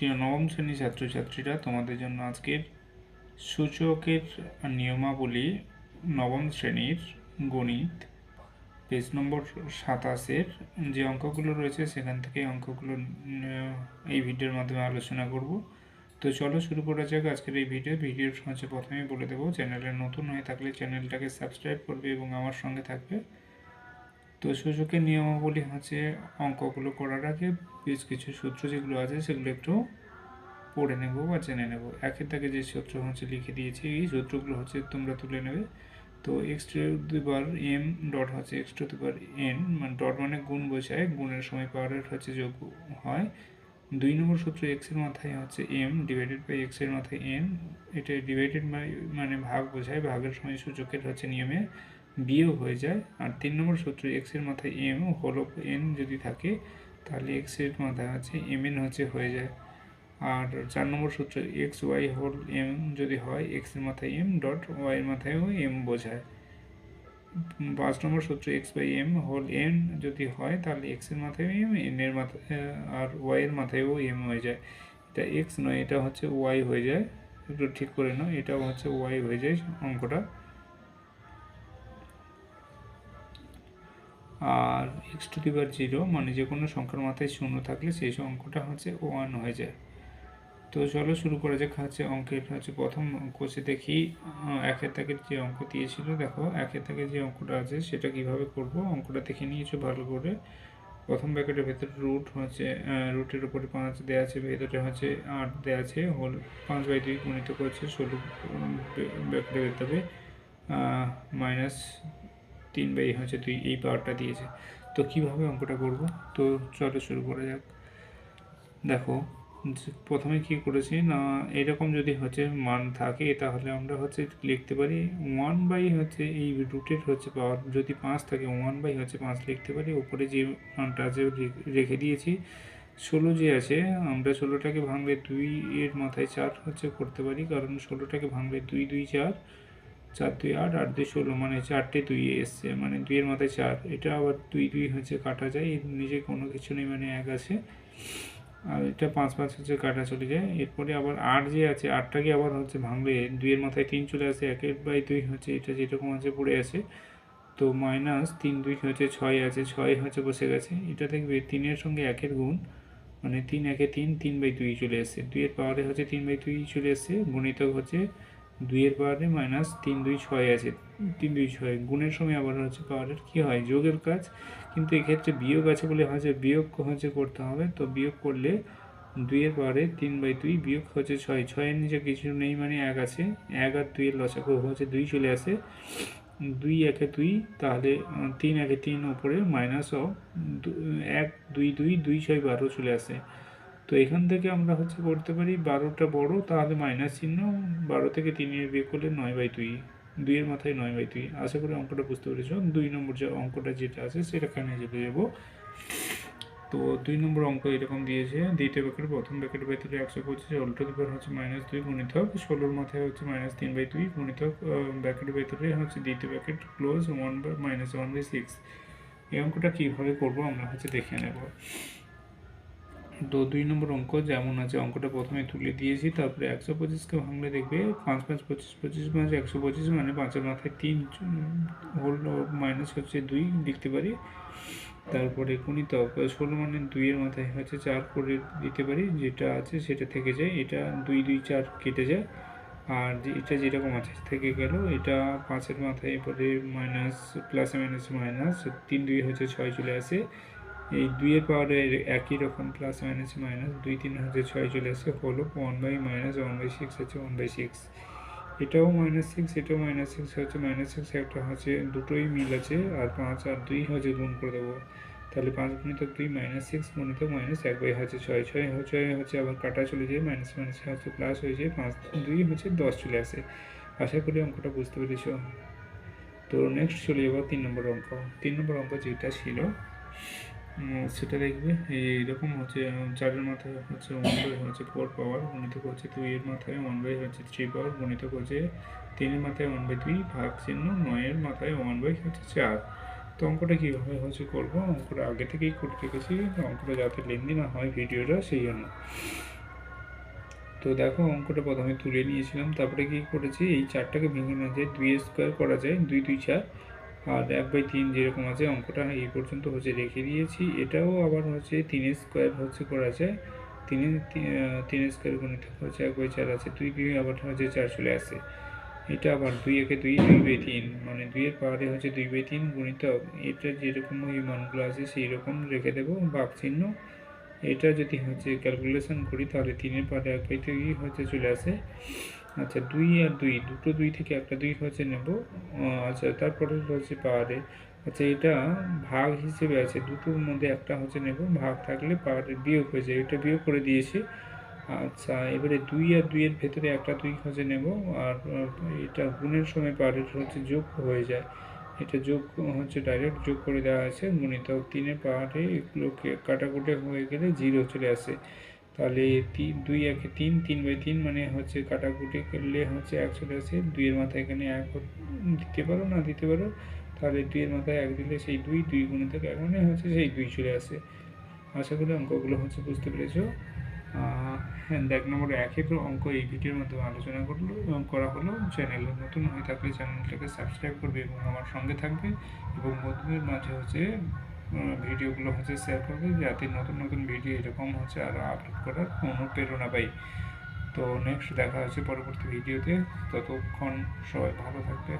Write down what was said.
প্রিয় নবম শ্রেণির ছাত্রছাত্রীরা তোমাদের জন্য আজকের সূচকের নিয়মাবলী নবম শ্রেণির গণিত। পেজ নম্বর সাতাশের যে অঙ্কগুলো রয়েছে, সেখান থেকে অঙ্কগুলো এই ভিডিওর মাধ্যমে আলোচনা করব। তো চলো শুরু করা যাক আজকের এই ভিডিও। ভিডিওর হচ্ছে প্রথমেই বলে দেবো, চ্যানেলে নতুন হয়ে থাকলে চ্যানেলটাকে সাবস্ক্রাইব করবে এবং আমার সঙ্গে থাকবে। তো সূচকের নিয়মাবলী হচ্ছে অঙ্কগুলো করার আগে বেশ কিছু সূত্র যেগুলো আছে সেগুলো একটু পড়ে নেব বা জেনে নেব। একের দাগে যে সূত্র হচ্ছে লিখে দিয়েছি, এই সূত্রগুলো হচ্ছে তোমরা তুলে নেবে। তো x to the power m dot হচ্ছে x to the power n মানে ডট মানে গুণ বোঝায়, গুণের সময় পাওয়ারের হচ্ছে যোগ হয়। দুই নম্বর সূত্র এক্সের মাথায় হচ্ছে এম ডিভাইডেড বাই এক্সের মাথায় এন এটা ডিভাইডেড বাই মানে ভাগ বোঝায়, ভাগের সময় সূচকের হচ্ছে নিয়মে বিয়োগ হয়ে যায়। আর তিন নম্বর সূত্র এক্সের মাথায় এম হলো এন যদি থাকে, তাহলে এক্সের মাথায় হচ্ছে এম এন হচ্ছে হয়ে যায়। আর চার নম্বর সূত্র এক্স ওয়াই হোল এম যদি হয় এক্সের মাথায় এম ডট ওয়াই এর মাথায়ও এম বোঝায়। পাঁচ নম্বর সূত্র x by m whole n যদি হয়, তাহলে এক্সের মাথায় এম এন এর মাথায় আর ওয়াই এর মাথায়ও এম হয়ে যায়। এটা এক্স নয়, এটা হচ্ছে ওয়াই হয়ে যায়। একটু ঠিক করে নাও, এটাও হচ্ছে ওয়াই হয়ে যায় অঙ্কটা। আর x to the power zero মানে যে কোনো সংখ্যার মাথায় শূন্য থাকলে সেই অঙ্কটা হচ্ছে ওয়ান হয়ে যায়। তো চলো শুরু করা যাক, হচ্ছে অঙ্কের হচ্ছে প্রথম কোষে দেখি একের দাগের যে অঙ্ক দিয়েছিল, দেখো একের দাগের যে অঙ্কটা আছে সেটা কীভাবে করব? অঙ্কটা দেখে নিয়েছো ভালো করে। প্রথম ব্যাকেটের ভেতরে রুট হচ্ছে রুটের উপরে পাঁচ দেওয়া আছে, ভেতরে হচ্ছে আট দেওয়া আছে হোল পাঁচ বাই দুই গুণিত করছে ষোলো ব্যাকেটের ভেতরে মাইনাস তিন বাই হচ্ছে দুই এই পাওয়ারটা দিয়েছে। তো কীভাবে অঙ্কটা করব? তো চলো শুরু করা যাক। দেখো প্রথমে কি করেছি না, এরকম যদি হচ্ছে মান থাকে, তাহলে আমরা হচ্ছে লিখতে পারি ওয়ান বাই হচ্ছে এই রুটের হচ্ছে পাওয়ার যদি পাঁচ থাকে ওয়ান বাই হচ্ছে পাঁচ লিখতে পারি। উপরে যে মানটা আছে রেখে দিয়েছি। ষোলো যে আছে, আমরা ষোলোটাকে ভাঙলে দুই এর মাথায় চার হচ্ছে করতে পারি, কারণ ষোলোটাকে ভাঙলে দুই দুই, চার চার দুই আট আট দুই ষোলো মানে চারটে দুই এসছে মানে দুইয়ের মাথায় চার। এটা আবার দুই দুই হচ্ছে কাটা যায় নিজে কোনো কিছু নেই মানে এক আছে। আর এটা পাঁচ পাঁচ হচ্ছে কাটা চলে যায়। এরপরে আবার আট যে আছে আটটাকে আবার হচ্ছে ভাঙলে দুইয়ের মাথায় তিন চলে আসে, একের বাই দুই হচ্ছে এটা যেরকম আছে পড়ে আছে। তো মাইনাস তিন দুই হচ্ছে ছয় আছে, ছয় হচ্ছে বসে গেছে। এটা দেখবে তিনের সঙ্গে একের গুণ মানে তিন একে তিন তিন বাই দুই চলে এসছে। দুইয়ের পাওয়ারে হচ্ছে তিন বাই দুই চলে এসছে, গুণিতক হচ্ছে দুইয়ের পাওয়ারে মাইনাস তিন দুই ছয় আছে। তিন দুই ছয় গুণের সময় আবার হচ্ছে পাওয়ারের কী হয়? যোগের কাজ। কিন্তু এক্ষেত্রে বিয়োগ আছে বলে হচ্ছে বিয়োগ হচ্ছে করতে হবে। তো বিয়োগ করলে দুইয়ের পাওয়ারে তিন বাই দুই বিয়োগ হচ্ছে ছয়। ছয়ের নিচে কিছু নেই মানে এক আছে। এক আর দুইয়ের লসাগু হচ্ছে দুই চলে আসে। দুই একে দুই তাহলে তিন একে তিন ওপরে মাইনাস এক দুই দুই দুই ছয় বারো চলে আসে। তো এখান থেকে আমরা হচ্ছে করতে পারি বারোটা বড়, তাহলে মাইনাস চিহ্ন বারো থেকে তিনের বিয়ে করলে নয় বাই দুই দুইয়ের মাথায় নয় বাই দুই। আশা করি অঙ্কটা বুঝতে পেরেছ। দুই নম্বর যে অঙ্কটা যেটা আছে সেটাখানে চলে যাব। তো দুই নম্বর অঙ্ক এরকম দিয়েছে দ্বিতীয় ব্যাকেট প্রথম ব্যাকেটের ভেতরে একশো পঁচিশ, উল্টো দিকের হচ্ছে মাইনাস দুই গুণিতক ষোলোর মাথায় হচ্ছে মাইনাস তিন বাই দুই গুণিতক ব্যাকেটের ভেতরে হচ্ছে দ্বিতীয় bracket close one by minus one by six এই অঙ্কটা কীভাবে করব আমরা হচ্ছে দেখে নেব। তো দুই নম্বর অঙ্ক, যেমন আছে, অঙ্কটা প্রথমে তুলে দিয়েছি, তারপরে একশো পঁচিশকে ভাঙলে দেখবে পাঁচ পাঁচ, পঁচিশ পঁচিশ মাঝে একশো পঁচিশ মানে পাঁচের মাথায় তিন হোল মাইনাস হচ্ছে দুই লিখতে পারি। তারপরে গুণিতক, ষোলো মানে দুইয়ের মাথায় হচ্ছে চার করে দিতে পারি, যেটা আছে সেটা থেকে যায়, এটা দুই দুই, চার কেটে যায়। আর এটা যেরকম আছে থেকে গেল, এটা পাঁচের মাথায় এরপরে মাইনাস প্লাসে মাইনাস মাইনাস তিন, দুই হচ্ছে ছয় চলে আসে। এই দুইয়ের পাওয়ারে একই রকম প্লাস মাইনাস মাইনাস দুই তিন হচ্ছে ছয় চলে আসে হলো one by minus one by six হচ্ছে ওয়ান বাই সিক্স এটাও মাইনাস সিক্স এটাও মাইনাস সিক্স হচ্ছে মাইনাস সিক্স একটা হচ্ছে দুটোই মিল আছে, আর পাঁচ আর দুই হচ্ছে গুণ করে দেবো। তাহলে পাঁচ গুণিতক দুই মাইনাস সিক্স গুণিতক মাইনাস এক বাই হচ্ছে ছয় ছয় হচ্ছে হচ্ছে আবার কাটা চলে যায় মাইনাস মাইনাস হচ্ছে প্লাস হয়ে যায়, পাঁচ দুই হচ্ছে দশ চলে আসে। আশা করি অঙ্কটা বুঝতে পেরেছ। তো নেক্সট চলে যাব তিন নম্বর অঙ্ক। তিন নম্বর অঙ্ক যেটা ছিল সেটা দেখবে। এইরকম হচ্ছে চারের মাথায় হচ্ছে ওয়ান বাই হচ্ছে ফোর পাওয়ার গুণিতক হচ্ছে দুইয়ের মাথায় ওয়ান বাই হচ্ছে থ্রি পাওয়ার গুণিতক হচ্ছে তিনের মাথায় ওয়ান বাই দুই ভাগ চিহ্ন নয়ের মাথায় ওয়ান বাই হচ্ছে চার। তো অঙ্কটা কীভাবে হচ্ছে করব? অঙ্কটা আগে থেকেই করে রেখেছি, অঙ্কটা যাতে লেন্দি না হয় ভিডিওটা, সেই জন্য। তো দেখো, অঙ্কটা প্রথমে তুলে নিয়েছিলাম, তারপরে কী করেছি? এই চারটাকে ভেঙে নেওয়া যায় দুই স্কোয়ার করা যায়, দুই দুই, চার আর এক বাই তিন যেরকম আছে, অঙ্কটা এই পর্যন্ত হচ্ছে রেখে দিয়েছি। এটাও আবার হচ্ছে তিন স্কোয়ার হচ্ছে করা যায় তিন তিন স্কোয়ার গণিত হচ্ছে এক বাই চার আছে, দুই দুই আবার হচ্ছে চার চলে আসে। এটা আবার দুই একে দুই দুই বাই তিন মানে দুইয়ের পাহাড়ে হচ্ছে দুই বাই তিন গুণিতক এটা যেরকম ওই মানগুলো আছে সেই রকম রেখে দেবো বাঘ চিহ্ন। এটা যদি হচ্ছে ক্যালকুলেশন করি তাহলে তিনের পাহাড়ে এক বাই দুই হচ্ছে চলে আসে। আচ্ছা দুই আর দুই, দুটো দুই থেকে একটা দুই হচ্ছে নেব। আচ্ছা তারপরে হচ্ছে পাহাড়ে আচ্ছা এটা ভাগ হিসেবে আছে, দুটোর মধ্যে একটা হচ্ছে নেব, ভাগ থাকলে পাহাড়ে বিয়োগ হয়ে যায়, এটা বিয়োগ করে দিয়েছি। আচ্ছা এবারে দুই আর দুইয়ের ভেতরে একটা দুই হচ্ছে নেব, আর এটা গুণের সময় পাহাড়ের হচ্ছে যোগ হয়ে যায়। এটা যোগ হচ্ছে ডাইরেক্ট যোগ করে দেওয়া আছে গুণিত তিনের পাহাড়ে এগুলোকে কাটাকুটে হয়ে গেলে জিরো চলে আসে। তাহলে তিন, দুই একে তিন তিন বাই তিন মানে হচ্ছে কাটাকুটি করলে হচ্ছে এক চলে আসে দুইয়ের মাথায় এখানে এক দিতে পারো, না দিতে পারো, তাহলে দুইয়ের মাথায় এক দিলে সেই দুই দুই গুণিত এক মানে হচ্ছে সেই দুই চলে আসে। আশা করি অঙ্কগুলো হচ্ছে বুঝতে পেরেছ। হ্যাঁ দেখ নম্বর একের অঙ্ক এই ভিডিওর মাধ্যমে আলোচনা করল এবং করা হলো। চ্যানেলে নতুন হয়ে থাকলে চ্যানেলটাকে সাবস্ক্রাইব করবে এবং আমার সঙ্গে থাকবে এবং বন্ধুদের মাঝে হচ্ছে ভিডিওগুলো হচ্ছে শেয়ার করবে যাতে নতুন নতুন ভিডিও এরকম হচ্ছে আরও আপলোড করার অনুপ্রেরণা পাই। তো নেক্সট দেখা হচ্ছে পরবর্তী ভিডিওতে ততক্ষণ সবাই ভালো থাকবে।